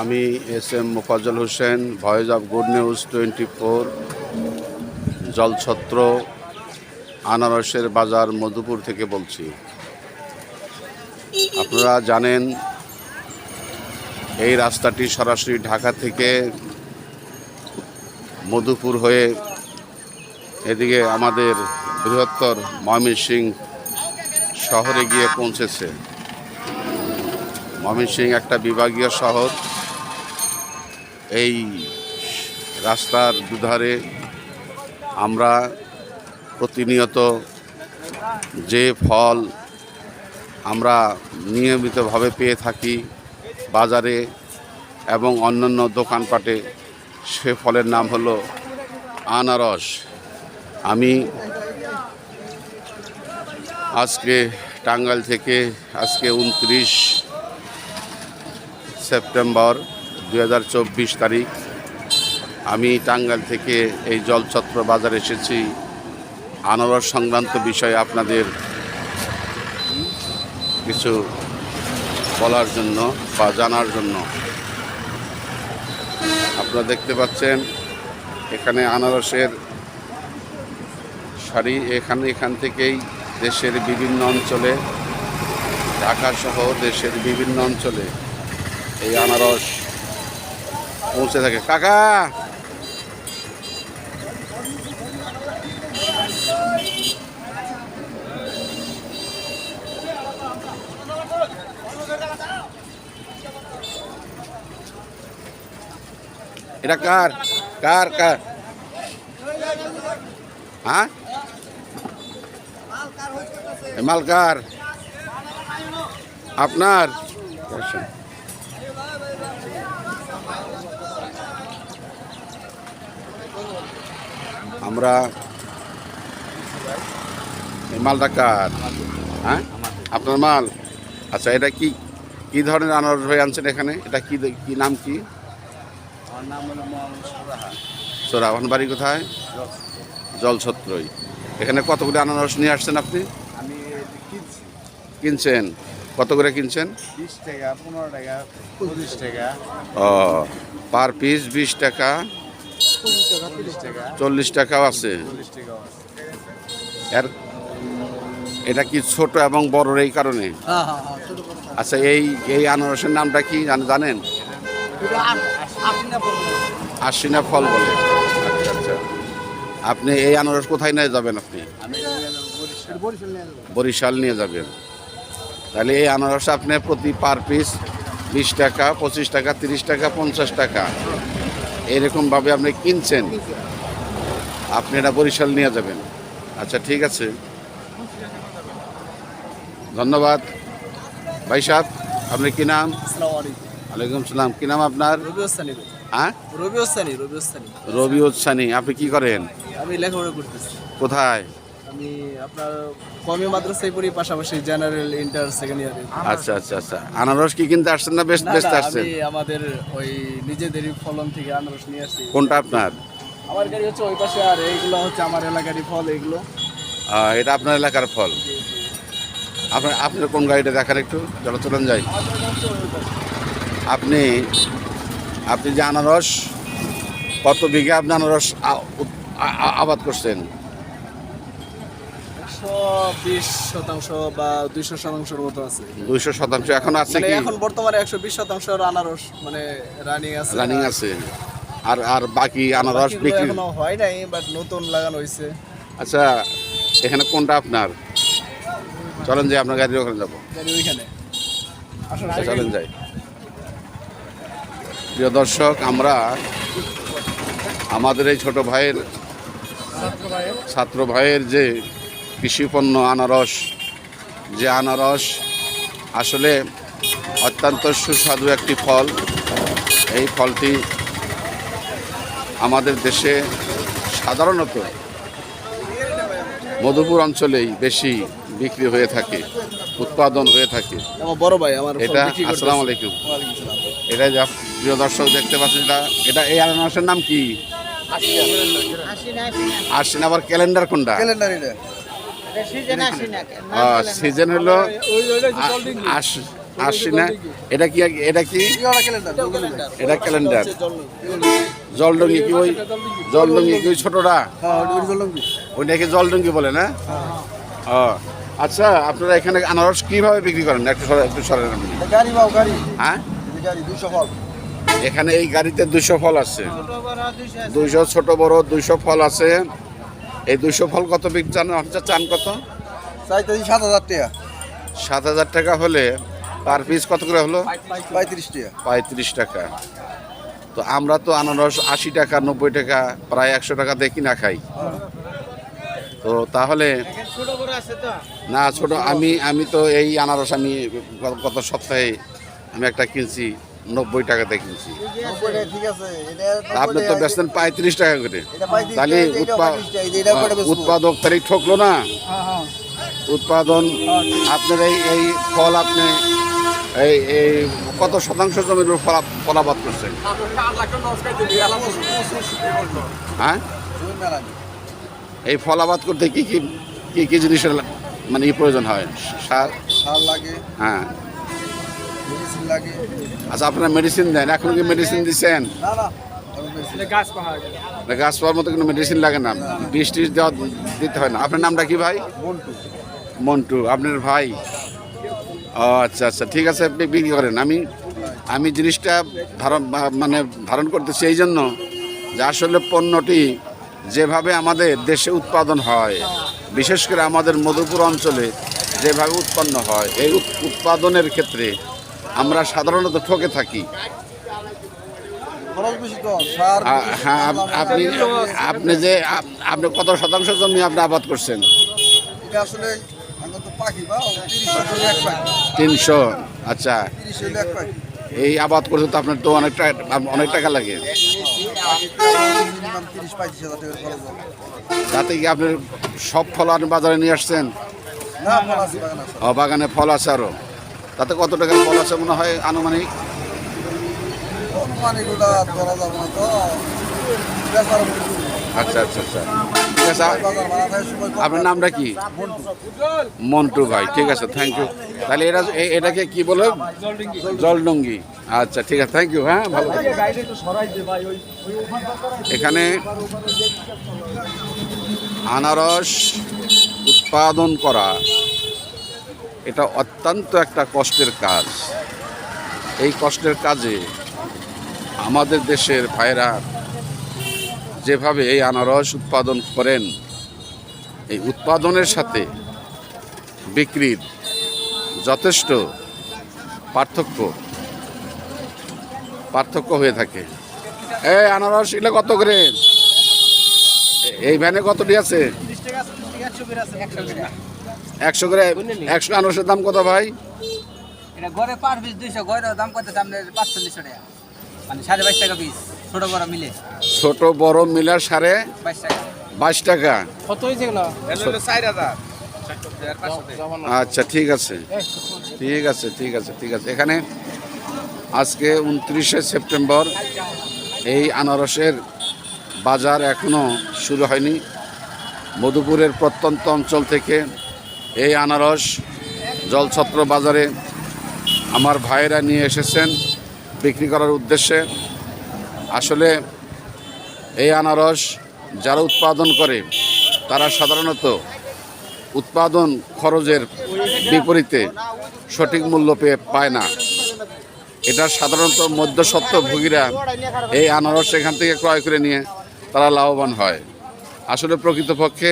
আমি S M Mofazzal Hossain, voice of good news twenty four, Jalchhatra, আনারসের বাজার, মধুপুর থেকে বলছি। আপনারা জানেন, এই রাস্তাটি সরাসরি ঢাকা থেকে মধুপুর হয়ে এদিকে আমাদের বৃহত্তর ময়মনসিং শহরে গিয়ে পৌঁছেছে। ময়মনসিং একটা বিভাগীয় শহর। এই রাস্তার দুধারে আমরা প্রতিনিয়ত যে ফল আমরা নিয়মিতভাবে পেয়ে থাকি বাজারে এবং অন্যান্য দোকানপাটে, সে ফলের নাম হলো আনারস। আমি আজকে টাঙ্গাইল থেকে, আজকে উনত্রিশ সেপ্টেম্বর দু হাজার চব্বিশ তারিখ আমি টাঙ্গাইল থেকে এই জলছত্র বাজারে এসেছি। আনারস সংক্রান্ত বিষয়ে আপনাদের কিছু বলার জন্য বা জানার জন্য। আপনারা দেখতে পাচ্ছেন, এখানে আনারসের শাড়ি এখানে, এখান থেকেই দেশের বিভিন্ন অঞ্চলে, ঢাকা সহ দেশের বিভিন্ন অঞ্চলে এই আনারস পৌঁছে থাকে। কাকা! এটা কার? কার কার? হ্যাঁ? এ মাল কার? আপনার? আমরা মালটা কার? হ্যাঁ? আপনার মাল? আচ্ছা এটা কি কি ধরনের আনারস হয়ে আনছেন এখানে? এটা কি কি নাম কি? সোরা আপনার বাড়ি কোথায়? জলছত্রই। এখানে কতগুলি আনারস নিয়ে আসছেন আপনি? কিনছেন? কত করে কিনছেন? বিশ টাকা পনেরো টাকা পঁচিশ টাকা। ও পার পিস বিশ টাকা। চল্লিশ টাকাও আছে। এর এটা কি ছোট এবং বড় এই কারণে? আচ্ছা এই এই আনারসের নামটা কি জান- জানেন? আপনি না বলবেন আশ্বিনা ফল বলে। আচ্ছা আচ্ছা। আপনি এই আনারস কোথায় নিয়ে যাবেন আপনি? বরিশাল নিয়ে যাবেন। তাহলে এই আনারস আপনি প্রতি পার পিস বিশ টাকা, পঁচিশ টাকা, তিরিশ টাকা, পঞ্চাশ টাকা। এরকমভাবে আপনি কিনছেন আপনি এটা বরিশাল নিয়ে যাবেন। আচ্ছা ঠিক আছে। ধন্যবাদ। ভাই সাহেব আপনি কি নাম? আলাইকুম। সালাম। কি নাম আপনার? রবি হ্যাঁ? রবি ওস্তানি রবি আপনি কি করেন? আমি লেখাপড়া করতেছি। কোথায়? আমি আপনার কমি মাদ্রাসায় পড়ি পাশাপাশি জেনারেল ইন্টার সেকেন্ড ইয়ারে আচ্ছা আচ্ছা আচ্ছা। আনারস কি কিনতে আসছেন না বেশ বেচতে আসছেন আমি আমাদের ওই নিজেদেরই ফলন থেকে আনারস নিয়ে আসছি। কোনটা আপনার? আমার গাড়ি হচ্ছে ওই পাশে আর এইগুলো হচ্ছে আমার এলাকারই ফল এইগুলো এটা আপনার এলাকার ফল। আপনার আপনার কোন গাড়িটা দেখার একটু? চলো চলুন যাই। আপনি আপনি যে আনারস কত বিঘা আপনি আনারস আবাদ করছেন? একশো বিশ শতাংশ বা দুইশো শতাংশের মতো আছে। দুইশো শতাংশ এখন আছে মানে কি? এখন বর্তমানে একশো বিশ শতাংশ আনারস মানে রানিং আছে। রানিং আছে। আর আর বাকি আনারস বাকিগুলো বিক্রি এখনও হয় নাই বাট নতুন লাগানো হয়েছে আচ্ছা এখানে কোনটা আপনার? চলেন যে আপনার গাড়ির ওখানে যাব। ওইখানে। আসুন আচ্ছা, চলেন যাই। প্রিয় দর্শক আমরা আমাদের এই ছোট ভাইয়ের। ছাত্র ভাইয়ের যে কৃষিপণ্য আনারস যে আনারস আসলে অত্যন্ত সুস্বাদু একটি ফল এই ফলটি আমাদের দেশে সাধারণত মধুপুর অঞ্চলেই বেশি বিক্রি হয়ে থাকে উৎপাদন হয়ে থাকে। বড় ভাই আমার এটা। আসসালামু আলাইকুম। এটা যা প্রিয় দর্শক দেখতে পাচ্ছেন এটা এটা এই আনারসের নাম কি? আসছেন আবার ক্যালেন্ডার কোনটা? ক্যালেন্ডার এটা। সিজন হলো ওই ওইটা যে আ- cold drink। আশ আসছি না। এটা কি এটা কি এটা ক্যালেন্ডার জলডঙ্গি কি ওই জলডঙ্গি কি ওই ছোটটা ওইটা কি জলডঙ্গি বলে না? ও আচ্ছা আপনারা এখানে আনারস কীভাবে বিক্রি করেন? একটু একটু সরেন আপনি। গাড়ি হ্যাঁ? গাড়ি দুশো ফল। এখানে এই গাড়িতে দুশো ফল আছে। দুইশো ছোট বড় দুইশো ফল আছে। এই দুশো ফল কত বিক চান আচ্ছা চান কত? চাইতেছি সাত হাজার টাকা। সাত হাজার টাকা হলে পার পিস কত করে হলো? পঁয়ত্রিশ টাকা। পঁয়ত্রিশ টাকা। তো আমরা তো আনারস আশি টাকা নব্বই টাকা প্রায় একশো টাকা দিয়ে কিনা খাই। তো তাহলে না ছোট আমি আমি তো এই আনারস আমি গত সপ্তাহে আমি একটা কিনছি। নব্বই টাকাতে কিনছি। টাকা তা আপনি তো বেচতেন পঁয়ত্রিশ টাকা করে। তাহলে। উৎপাদক তারিখ ঠকলো না? উৎপাদন আপনার এই এই ফল আপনি এই এই কত শতাংশ জমির উপর ফলা- ফলাবাদ করছেন? হ্যাঁ। এই ফলাবাদ করতে কি কি কি কি জিনিসের মানে প্রয়োজন হয়? সার? সার লাগে। হ্যাঁ। মেডিসিন লাগে। আচ্ছা আপনারা মেডিসিন দেন। এখন কি মেডিসিন দিচ্ছেন না না আমি গাছ পাওয়ার মতো কোনো মেডিসিন লাগে না। বিষ টিস দেওয়া দিতে হয় না। আপনার নামটা কি ভাই? মন্টু। মন্টু। আপনার ভাই? ও আচ্ছা আচ্ছা ঠিক আছে আপনি বিক্রি করেন। আমি আমি জিনিসটা ধারণ মানে ধারণ করতেছি এই জন্য যে আসলে পণ্যটি যেভাবে আমাদের দেশে উৎপাদন হয় বিশেষ করে আমাদের মধুপুর অঞ্চলে যেভাবে উৎপন্ন হয় এই উৎপাদনের ক্ষেত্রে আমরা সাধারণত ঠকে থাকি। হ্যাঁ আপনি আপনি যে আপ- আপনি কত শতাংশ জমি আপনি আবাদ করছেন? তিনশো আচ্ছা। এই আবাদ করতে তো আপনার তো অনেকটা অনেক টাকা লাগে। তাতে কি আপনি সব ফল আপনি বাজারে নিয়ে আসছেন? বাগান আছে। ও বাগানে ফল আছে আরও তাতে কত টাকার ফল আছে মনে হয় আনুমানিক? আচ্ছা আচ্ছা আচ্ছা। ঠিক আছে। আপনার নামটা কি? মন্টু ভাই। ঠিক আছে থ্যাংক ইউ তাহলে এরা এটাকে কি বলে? জলডঙ্গি। আচ্ছা ঠিক আছে থ্যাংক ইউ হ্যাঁ ভালো এখানে আনারস উৎপাদন করা। এটা অত্যন্ত একটা কষ্টের কাজ। এই কষ্টের কাজে আমাদের দেশের ভাইরা যেভাবে এই আনারস উৎপাদন করেন, এই উৎপাদনের সাথে বিক্রির যথেষ্ট পার্থক্য পার্থক্য হয়ে থাকে। এই আনারস এটা কত করে? এই ভ্যানে কতটি আছে? একশো করে একশো আনারসের দাম কত ভাই? এটা গড়ে পার পিস দুইশো গড়ের দাম কত আপনার পাঁচচল্লিশশো টাকা। মানে সাড়ে বাইশ টাকা পিস ছোট বড় মিলে। ছোট বড় মিলার সাড়ে বাইশ টাকা। বাইশ টাকা। কত হয়েছে এগুলো? আচ্ছা ঠিক আছে। ঠিক আছে ঠিক আছে ঠিক আছে। এখানে আজকে উনত্রিশে সেপ্টেম্বর এই আনারসের বাজার এখনও শুরু হয়নি। মধুপুরের প্রত্যন্ত অঞ্চল থেকে এই আনারস জলছত্র বাজারে আমার ভাইয়েরা নিয়ে এসেছেন বিক্রি করার উদ্দেশ্যে। আসলে এই আনারস যারা উৎপাদন করে, তারা সাধারণত উৎপাদন খরচের বিপরীতে সঠিক মূল্য পেয়ে পায় না। এটা সাধারণত মধ্যসত্ত্ব ভোগীরা এই আনারস এখান থেকে ক্রয় করে নিয়ে তারা লাভবান হয়। আসলে প্রকৃতপক্ষে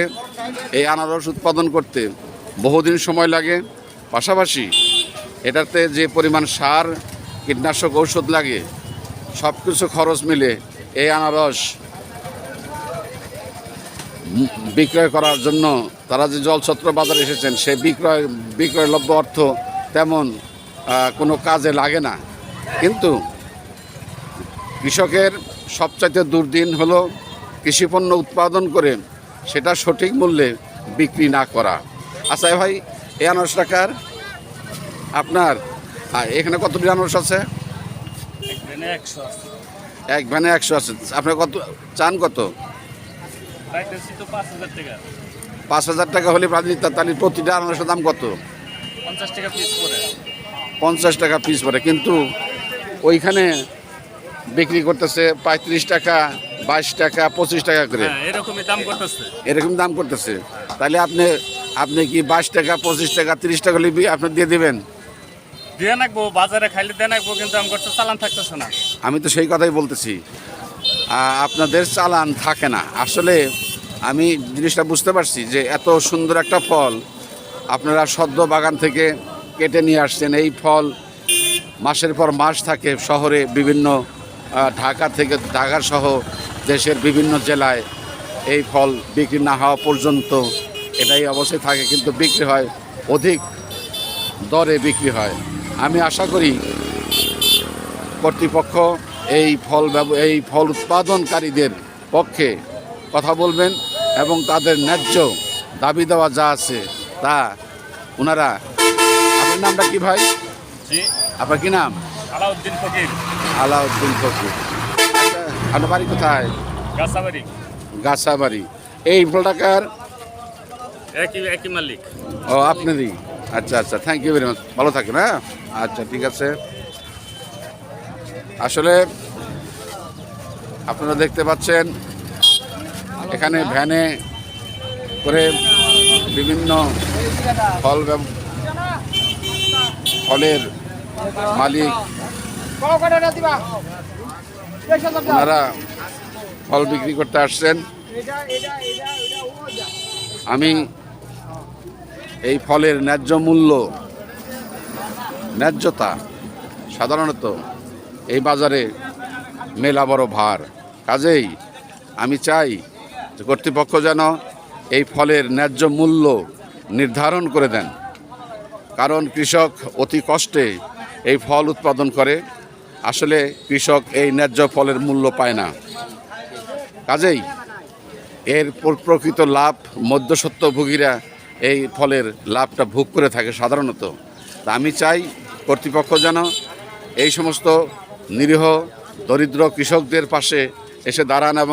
এই আনারস উৎপাদন করতে বহুদিন সময় লাগে। পাশাপাশি এটাতে যে পরিমাণ সার, কীটনাশক, ঔষধ লাগে সব কিছু খরচ মিলে এই আনারস বিক্রয় করার জন্য তারা যে জলছত্র বাজারে এসেছেন, সেই বিক্রয় বিক্রয়লব্ধ অর্থ তেমন কোনো কাজে লাগে না। কিন্তু কৃষকের সবচাইতে দুর্দিন হলো কৃষিপণ্য উৎপাদন করে সেটা সঠিক মূল্যে বিক্রি না করা। আচ্ছা ভাই এই আনারস টাকার আপনার এখানে কতটি আনারস আছে? এক ভ্যানে একশো আছে। আপনার কত চান কত? পাঁচ হাজার টাকা। হলে তাহলে প্রতিটা আনারসের দাম কত? পঞ্চাশ টাকা পিস করে। পঞ্চাশ টাকা পিস পড়ে কিন্তু ওইখানে বিক্রি করতেছে পঁয়ত্রিশ টাকা বাইশ টাকা পঁচিশ টাকা করে। হ্যাঁ এরকমই দাম করতেছে। এরকম দাম করতেছে। তাহলে আপনি আপনি কি বাইশ টাকা পঁচিশ টাকা তিরিশ টাকা লিবি আপনি দিয়ে দেবেন? দিয়ে নাকবো বাজারে খাইলে দিয়ে নাকবো কিন্তু আমি করতে চালান থাকতেছে না। আমি তো সেই কথাই বলতেছি। আপনাদের চালান থাকে না। আসলে আমি জিনিসটা বুঝতে পারছি যে এত সুন্দর একটা ফল আপনারা সদ্য বাগান থেকে কেটে নিয়ে আসছেন। এই ফল মাসের পর মাস থাকে শহরে বিভিন্ন ঢাকা থেকে ঢাকার সহ দেশের বিভিন্ন জেলায় এই ফল বিক্রি না হওয়া পর্যন্ত এটাই অবশ্যই থাকে কিন্তু বিক্রি হয় অধিক দরে বিক্রি হয়। আমি আশা করি কর্তৃপক্ষ এই ফল ব্যব- এই ফল উৎপাদনকারীদের পক্ষে কথা বলবেন এবং তাদের ন্যায্য দাবি দেওয়া যা আছে তা ওনারা আপনার নামটা কি ভাই? আপনার কি নাম? আলাউদ্দিন ফকির। আলাউদ্দিন ফকির। আপনার বাড়ি কোথায়? গাছাবাড়ি। গাছাবাড়ি। এই ফলটাকার একই একই মালিক। ও, আপনারই? আচ্ছা আচ্ছা থ্যাংক ইউ ভেরি মাচ ভালো থাকেন হ্যাঁ? আচ্ছা ঠিক আছে। আসলে আপনারা দেখতে পাচ্ছেন, এখানে ভ্যানে করে বিভিন্ন ফল ফলের মালিক ওনারা ফল বিক্রি করতে আসছেন। আমি এই ফলের ন্যায্য মূল্য, ন্যায্যতা সাধারণত এই বাজারে মেলা বড় ভার। কাজেই আমি চাই যে কর্তৃপক্ষ যেন এই ফলের ন্যায্য মূল্য নির্ধারণ করে দেন। কারণ কৃষক অতি কষ্টে এই ফল উৎপাদন করে। আসলে কৃষক এই ন্যায্য ফলের মূল্য পায় না। কাজেই এর প্রকৃত লাভ মধ্যসত্ত্বভোগীরা এই ফলের লাভটা ভোগ করে থাকে সাধারণত। তা আমি চাই কর্তৃপক্ষ যেন এই সমস্ত নিরীহ, দরিদ্র কৃষকদের পাশে এসে দাঁড়ান এবং